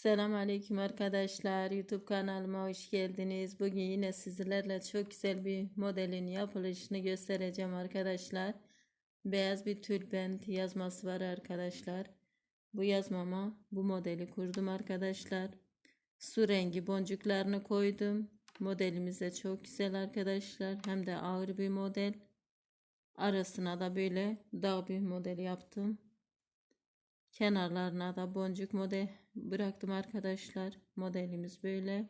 Selam aleyküm arkadaşlar. YouTube kanalıma hoş geldiniz. Bugün yine sizlerle çok güzel bir modelin yapılışını göstereceğim arkadaşlar. Beyaz bir tülbent yazması var arkadaşlar. Bu yazmama bu modeli kurdum arkadaşlar. Su rengi boncuklarını koydum. Modelimiz de çok güzel arkadaşlar. Hem de ağır bir model. Arasına da böyle dağ bir model yaptım. Kenarlarına da boncuk model bıraktım arkadaşlar. Modelimiz böyle.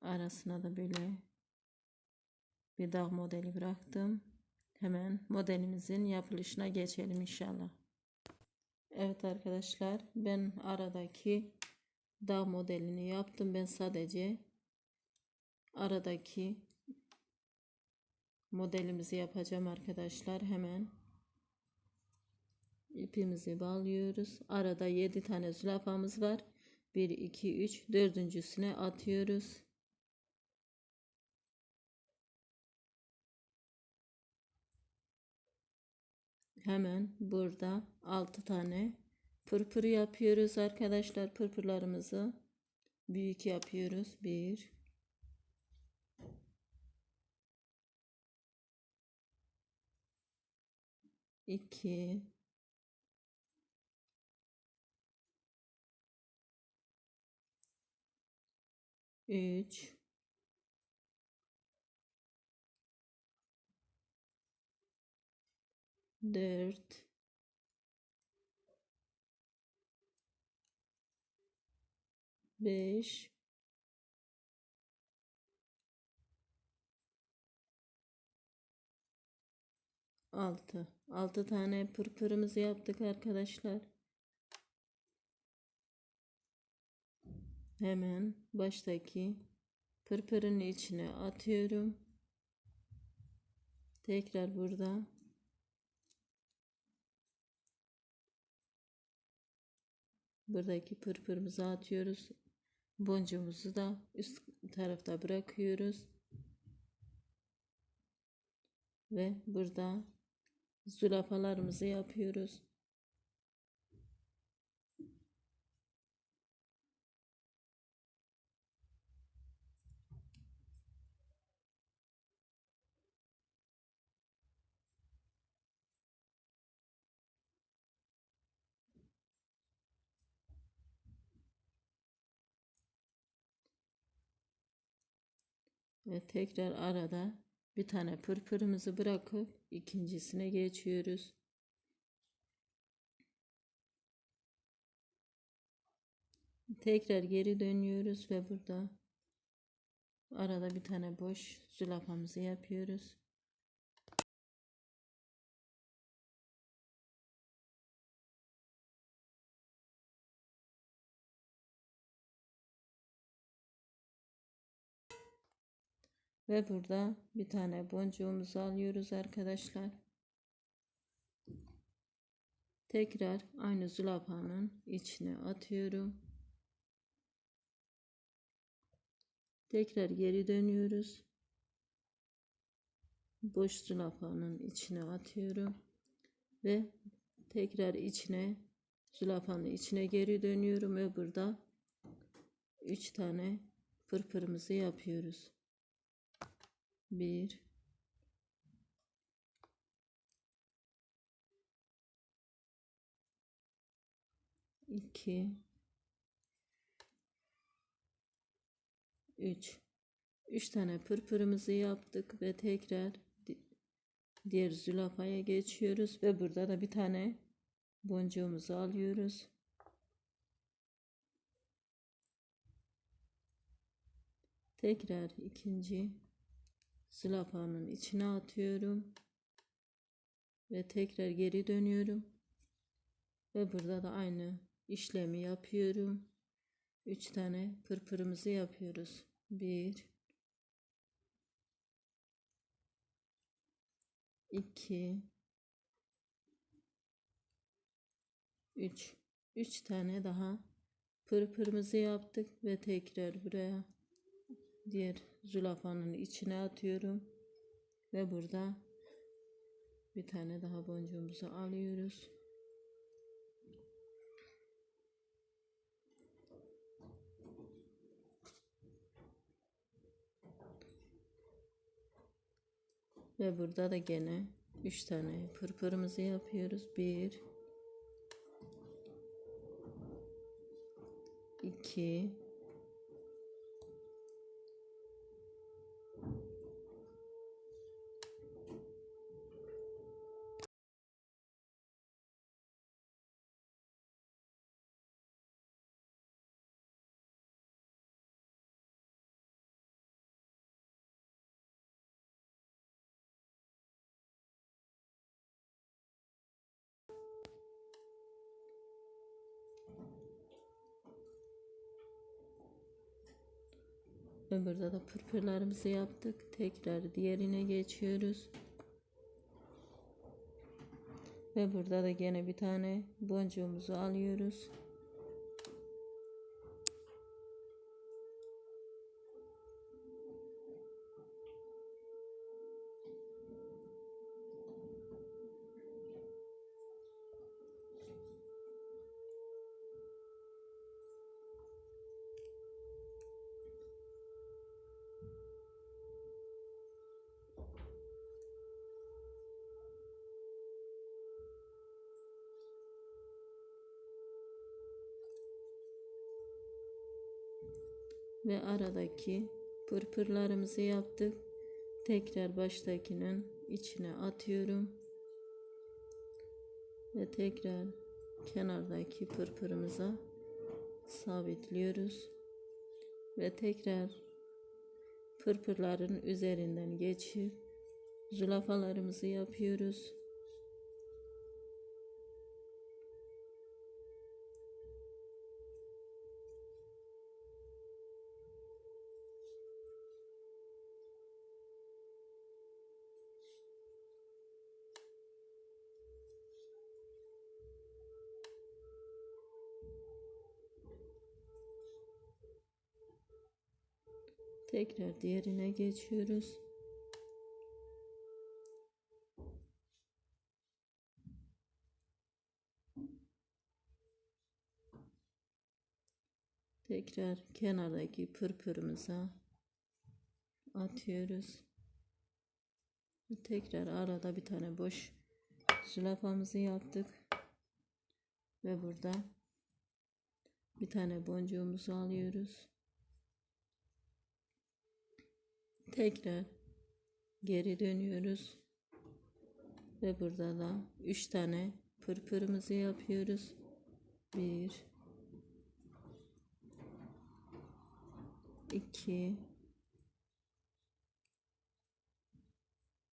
Arasına da böyle bir dağ modeli bıraktım. Hemen modelimizin yapılışına geçelim inşallah. Evet arkadaşlar ben aradaki dağ modelini yaptım. Ben sadece aradaki modelimizi yapacağım arkadaşlar. Hemen ipimizi bağlıyoruz. Arada 7 tane zülafamız var. 1 2 3 dördüncüsüne atıyoruz. Hemen burada 6 tane pırpır yapıyoruz arkadaşlar. Pırpırlarımızı büyük yapıyoruz. 1 2 3 4 5 6 6 tane pırpırımızı yaptık arkadaşlar. Hemen baştaki pırpırın içine atıyorum. Tekrar burada buradaki pırpırımızı atıyoruz. Boncuğumuzu da üst tarafta bırakıyoruz. Ve burada zülafalarımızı yapıyoruz. Ve tekrar arada bir tane pırpırımızı bırakıp ikincisine geçiyoruz. Tekrar geri dönüyoruz ve burada arada bir tane boş zülafamızı yapıyoruz. Ve burada bir tane boncuğumuzu alıyoruz arkadaşlar. Tekrar aynı zülafanın içine atıyorum. Tekrar geri dönüyoruz. Boş zülafanın içine atıyorum. Ve tekrar içine zülafanın içine geri dönüyorum ve burada 3 tane fırfırımızı yapıyoruz. 1 2 3 3 tane pırpırımızı yaptık ve tekrar diğer zülafaya geçiyoruz ve burada da bir tane boncuğumuzu alıyoruz. Tekrar ikinci zülafanın içine atıyorum ve tekrar geri dönüyorum ve burada da aynı işlemi yapıyorum. 3 tane pırpırımızı yapıyoruz. 1 2 3 3 tane daha pırpırımızı yaptık ve tekrar buraya diğer zülafanın içine atıyorum ve burada Bir tane daha boncuğumuzu alıyoruz. Ve burada da gene 3 tane pırpırımızı yapıyoruz. 1 2 Burada da pırpırlarımızı yaptık. Tekrar diğerine geçiyoruz. Ve burada da gene bir tane boncuğumuzu alıyoruz. Ve aradaki pırpırlarımızı yaptık. Tekrar baştakinin içine atıyorum. Ve tekrar kenardaki pırpırımıza sabitliyoruz. Ve tekrar pırpırların üzerinden geçip zülafalarımızı yapıyoruz. Tekrar diğerine geçiyoruz. Tekrar kenardaki pırpırımıza atıyoruz. Tekrar arada bir tane boş zülafamızı yaptık. Ve burada bir tane boncuğumuzu alıyoruz. Tekrar geri dönüyoruz. Ve burada da 3 tane pırpırımızı yapıyoruz. 1 2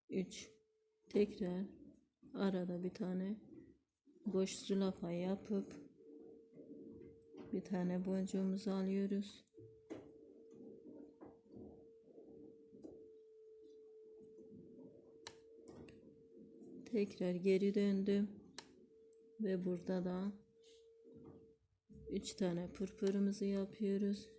3 Tekrar arada bir tane boş zülafa yapıp bir tane boncuğumuzu alıyoruz. Tekrar geri döndüm. Ve burada da 3 tane pırpırımızı yapıyoruz.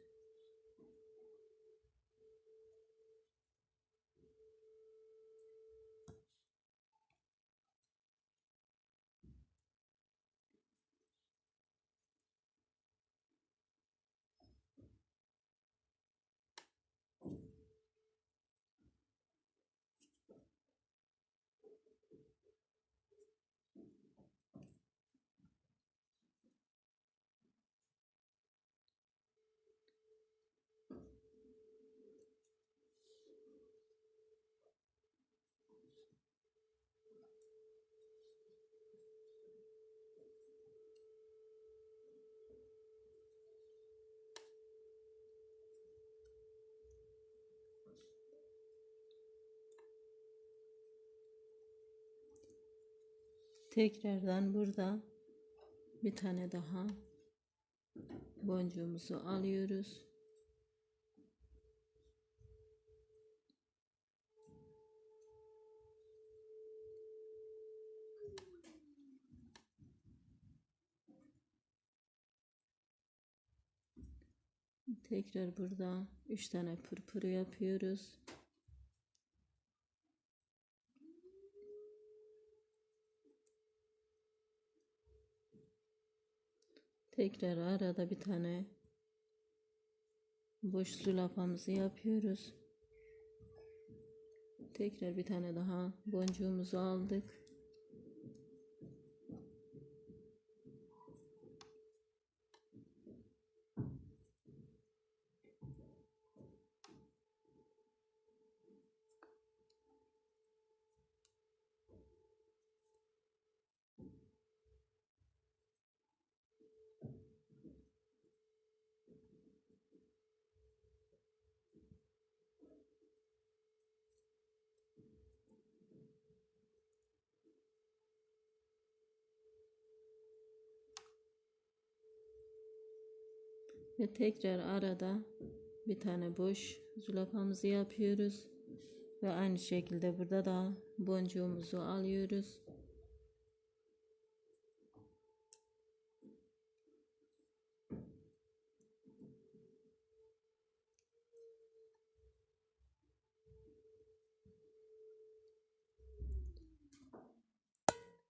Tekrardan burada bir tane daha boncuğumuzu alıyoruz. Tekrar burada 3 tane pırpır yapıyoruz. Tekrar arada bir tane boş zulafamızı yapıyoruz. Tekrar bir tane daha boncuğumuzu aldık. Ve tekrar arada bir tane boş zulafamızı yapıyoruz. Ve aynı şekilde burada da boncuğumuzu alıyoruz.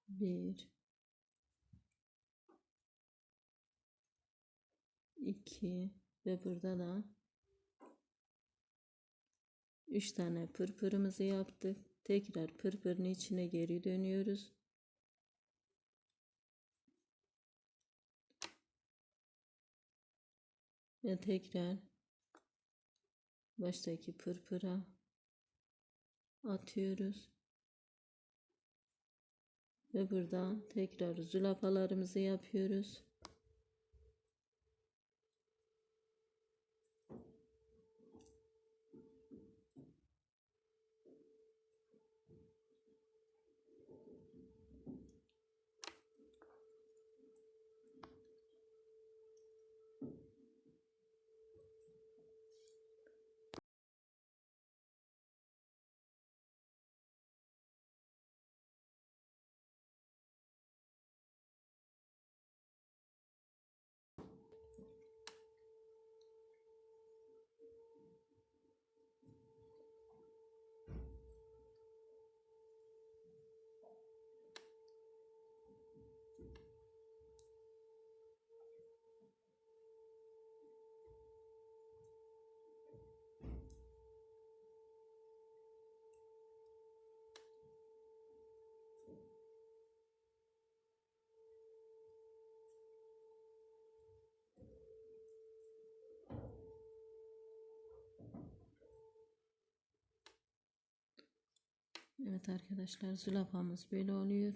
Bir, iki ve burada da üç tane pırpırımızı yaptık. Tekrar pırpırın içine geri dönüyoruz. Ve tekrar baştaki pırpıra atıyoruz. Ve burada tekrar zülafalarımızı yapıyoruz. Evet arkadaşlar zülafamız böyle oluyor.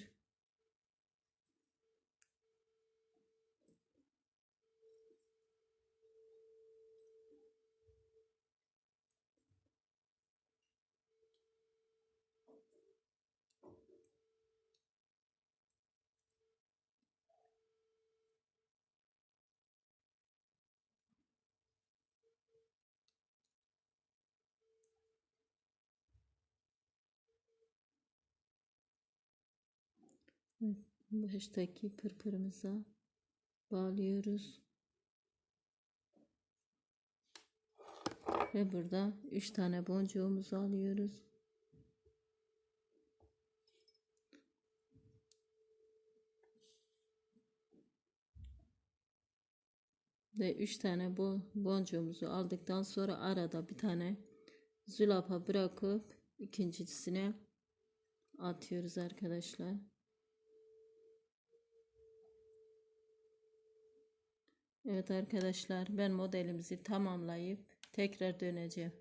Baştaki pırpırımıza bağlıyoruz. Ve burada 3 tane boncuğumuzu alıyoruz. Ve 3 tane bu boncuğumuzu aldıktan sonra arada bir tane zülafa bırakıp ikincisine atıyoruz arkadaşlar. Evet arkadaşlar ben modelimizi tamamlayıp tekrar döneceğim.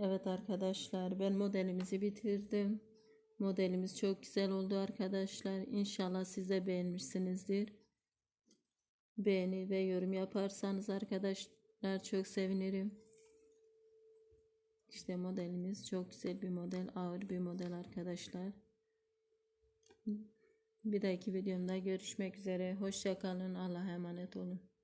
Evet arkadaşlar ben modelimizi bitirdim. Modelimiz çok güzel oldu arkadaşlar. İnşallah siz de beğenmişsinizdir. Beğeni ve yorum yaparsanız arkadaşlar çok sevinirim. İşte modelimiz çok güzel bir model, ağır bir model arkadaşlar. Bir dahaki videomda görüşmek üzere. Hoşça kalın. Allah'a emanet olun.